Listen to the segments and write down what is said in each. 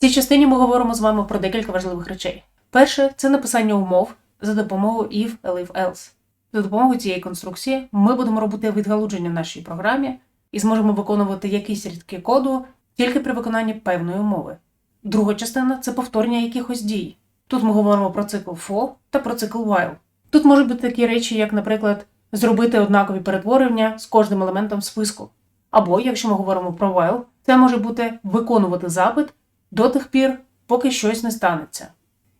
цій частині ми говоримо з вами про декілька важливих речей. Перше це написання умов за допомогою if, elif, else. За допомогою цієї конструкції ми будемо робити відгалудження в нашій програмі і зможемо виконувати якісь рядки коду тільки при виконанні певної умови. Друга частина це повторення якихось дій. Тут ми говоримо про цикл for та про цикл while. Тут можуть бути такі речі, як, наприклад, зробити однакові перетворення з кожним елементом списку. Або, якщо ми говоримо про while, це може бути виконувати запит до тих пір, поки щось не станеться.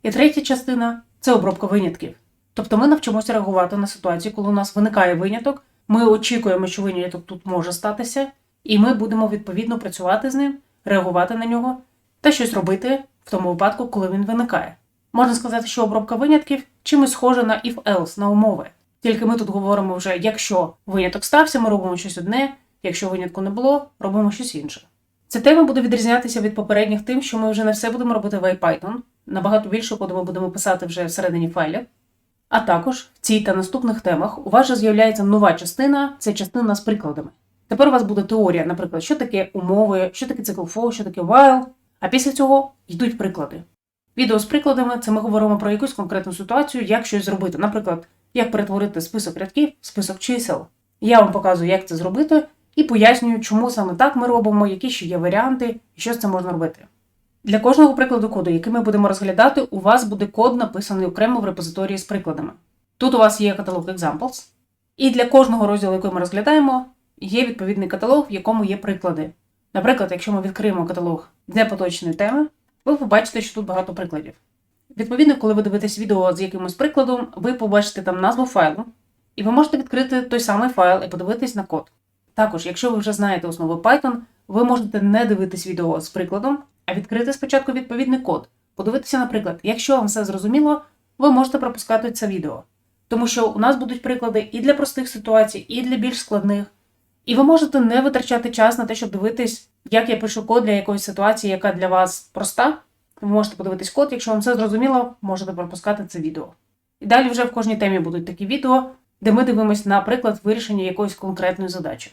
І третя частина це обробка винятків. Тобто ми навчимося реагувати на ситуацію, коли у нас виникає виняток, ми очікуємо, що виняток тут може статися, і ми будемо відповідно працювати з ним, реагувати на нього та щось робити в тому випадку, коли він виникає. Можна сказати, що обробка винятків чимось схожа на if-else, на умови. Тільки ми тут говоримо вже, якщо виняток стався, ми робимо щось одне, якщо винятку не було, робимо щось інше. Ця тема буде відрізнятися від попередніх тим, що ми вже не все будемо робити в IPython, набагато більше коду ми будемо писати вже всередині файлів. А також в цій та наступних темах у вас же з'являється нова частина, це частина з прикладами. Тепер у вас буде теорія, наприклад, що таке умови, що таке цикл for, що таке while, а після цього йдуть приклади. Відео з прикладами це ми говоримо про якусь конкретну ситуацію, як щось зробити. Наприклад, як перетворити список рядків в список чисел. Я вам показую, як це зробити, і пояснюю, чому саме так ми робимо, які ще є варіанти і що з цим можна робити. Для кожного прикладу коду, який ми будемо розглядати, у вас буде код написаний окремо в репозиторії з прикладами. Тут у вас є каталог Examples, і для кожного розділу, який ми розглядаємо, є відповідний каталог, в якому є приклади. Наприклад, якщо ми відкриємо каталог для поточної теми, ви побачите, що тут багато прикладів. Відповідно, коли ви дивитесь відео з якимось прикладом, ви побачите там назву файлу, і ви можете відкрити той самий файл і подивитись на код. Також, якщо ви вже знаєте основи Python, ви можете не дивитись відео з прикладом, а відкрити спочатку відповідний код. Подивитися, наприклад, якщо вам все зрозуміло, ви можете пропускати це відео. Тому що у нас будуть приклади і для простих ситуацій, і для більш складних. І ви можете не витрачати час на те, щоб дивитись, як я пишу код для якоїсь ситуації, яка для вас проста. Ви можете подивитись код, якщо вам все зрозуміло, можете пропускати це відео. І далі вже в кожній темі будуть такі відео, де ми дивимося наприклад, вирішення якоїсь конкретної задачі.